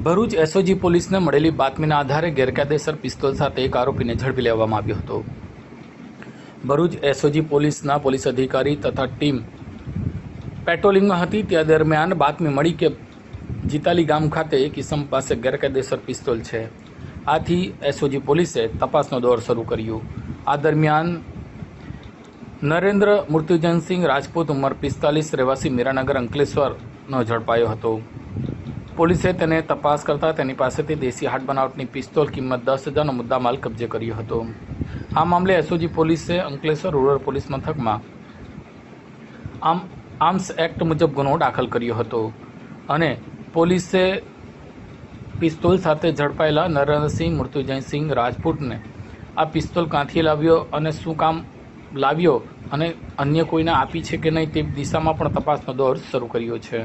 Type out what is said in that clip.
Bharuch SOG પોલીસને મળેલી બાતમીના આધારે ગેરકાયદેસર પિસ્તોલ સાથે એક આરોપીને ઝડપી લેવામાં આવ્યો હતો. ભરૂચ એસઓજી પોલીસના પોલીસ અધિકારી તથા ટીમ પેટ્રોલિંગમાં હતી. ત્યાં દરમિયાન બાતમી મળી કે જીતાલી ગામ ખાતે એક ઇસમ પાસે ગેરકાયદેસર પિસ્તોલ છે. આથી એસઓજી પોલીસે તપાસનો દોર શરૂ કર્યો. આ દરમિયાન નરેન્દ્ર મૃત્યુજનસિંહ રાજપૂત ઉંમર પિસ્તાલીસ, રહેવાસી મીરાનગર અંકલેશ્વરનો ઝડપાયો હતો. પોલીસે તેને તપાસ કરતા તેની પાસેથી દેશી હાટ બનાવટની પિસ્તોલ કિંમત દસ હજારનો મુદ્દામાલ કબજે કર્યો હતો. આ મામલે એસઓજી પોલીસે અંકલેશ્વર રૂરલ પોલીસ મથકમાં આમ, આર્મ્સ એક્ટ મુજબ ગુનો દાખલ કર્યો હતો અને પોલીસે પિસ્તોલ સાથે ઝડપાયેલા નરેન્દ્રસિંહ, મૃત્યુજયસિંહ રાજપૂતને આ પિસ્તોલ કાંથી લાવ્યો અને શું કામ લાવ્યો અને અન્ય કોઈને આપી છે કે નહીં તે દિશામાં પણ તપાસનો દોર શરૂ કર્યો છે.